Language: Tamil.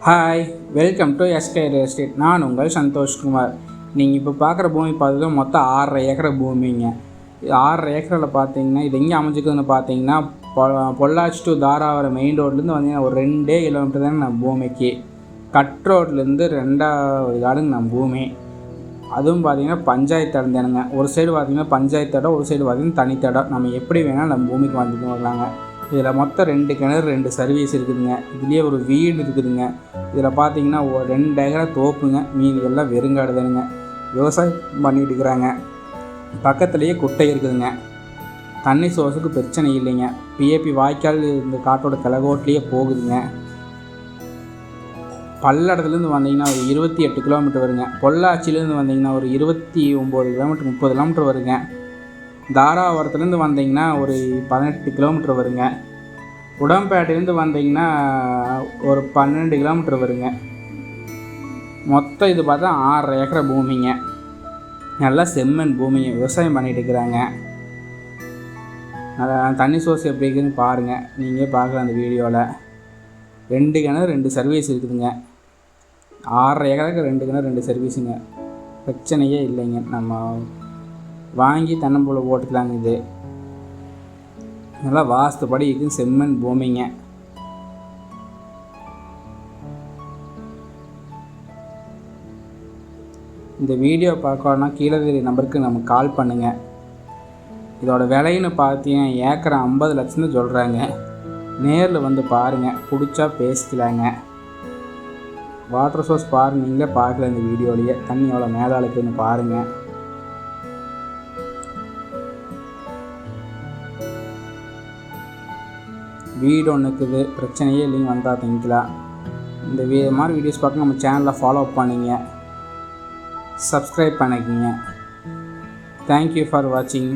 Hi welcome to SK real estate நான் உங்கள் சந்தோஷ்குமார். நீங்கள் இப்போ பார்க்குற பூமி பார்த்தீங்கன்னா மொத்தம் ஆறரை ஏக்கர் பூமிங்க. ஆறரை ஏக்கரில் பார்த்தீங்கன்னா இது எங்கே அமைஞ்சிக்குதுன்னு பார்த்தீங்கன்னா பொ- பொள்ளாச்சி டு தாராவரம் மெயின் ரோட்லேருந்து வந்தீங்கன்னா ஒரு ரெண்டே கிலோமீட்டர் தானே நம்ம பூமிக்கு. கட் ரோட்லேருந்து ரெண்டாவது காடுங்க நம்ம பூமி. அதுவும் பார்த்தீங்கன்னா பஞ்சாயத்து இடம் ஒரு சைடு பார்த்தீங்கன்னா பஞ்சாயத்து இடம் ஒரு சைடு பார்த்தீங்கன்னா தனித்தடம் நம்ம எப்படி வேணால் நம்ம பூமிக்கு வந்துட்டு வரலாங்க. இதில் மொத்தம் ரெண்டு கிணறு ரெண்டு சர்வீஸ் இருக்குதுங்க. இதுலேயே ஒரு வீடு இருக்குதுங்க. இதில் பார்த்தீங்கன்னா ரெண்டு ஏக்கரை தோப்புங்க. மீதி எல்லாம் வெறுங்காடு தானுங்க விவசாயம் பண்ணிகிட்டு இருக்கிறாங்க. பக்கத்துலேயே குட்டை இருக்குதுங்க. தண்ணி சோர்ஸுக்கு பிரச்சனை இல்லைங்க. பிஏபி வாய்க்கால் இந்த காட்டோட கிழகோட்லேயே போகுதுங்க. பல்லடத்துலேருந்து வந்தீங்கன்னா ஒரு இருபத்தி எட்டு கிலோமீட்டர் வருங்க. பொள்ளாச்சிலேருந்து வந்தீங்கன்னா ஒரு இருபத்தி ஒம்பது கிலோமீட்டர் முப்பது கிலோமீட்டர் வருங்க. தாராபுரத்துலேருந்து வந்தீங்கன்னா ஒரு பதினெட்டு கிலோமீட்டர் வருங்க. உடம்பேட்டையிலேருந்து வந்தீங்கன்னா ஒரு பன்னெண்டு கிலோமீட்டர் வருங்க. மொத்தம் இது பார்த்தா ஆறரை ஏக்கர் பூமிங்க. நல்லா செம்மண் பூமிங்க. விவசாயம் பண்ணிகிட்டு இருக்கிறாங்க. அதான் தண்ணி சோர்ஸ் எப்படி இருக்குதுன்னு பாருங்கள் நீங்கள் பார்க்கலாம் அந்த வீடியோவில் ரெண்டு கிணறு ரெண்டு சர்வீஸ் இருக்குதுங்க. ஆறரை ஏக்கருக்கு ரெண்டு கிணறு ரெண்டு சர்வீஸுங்க பிரச்சனையே இல்லைங்க. நம்ம வாங்கி தென்னம்பூல போட்டுக்கலாங்க இது. நல்லா வாஸ்துபடி இருக்குது செம்மண் பூமிங்க. இந்த வீடியோ பார்க்கணுன்னா கீழே தெரிய நம்பருக்கு நம்ம கால் பண்ணுங்கள் இதோட விலைன்னு பார்த்தீங்கன்னா ஏக்கரை ஐம்பது லட்சம்னு சொல்கிறாங்க நேரில் வந்து பாருங்கள் பிடிச்சா பேசிக்கலாங்க. வாட்டர் சோர்ஸ் பாருங்க நீங்களே பார்க்கல இந்த வீடியோலையே. தண்ணி எவ்வளோ மேலே இருக்குதுன்னு பாருங்கள் வீடு ஒன்று இருக்குது. பிரச்சனையே இல்லைங்க வந்தால் தங்கிக்கலாம் இந்த வீ மாதிரி வீடியோஸ் பார்க்க நம்ம சேனலை ஃபாலோ பண்ணிங்க. சப்ஸ்கிரைப் பண்ணிக்கிங்க. தேங்க்யூ ஃபார் வாட்சிங்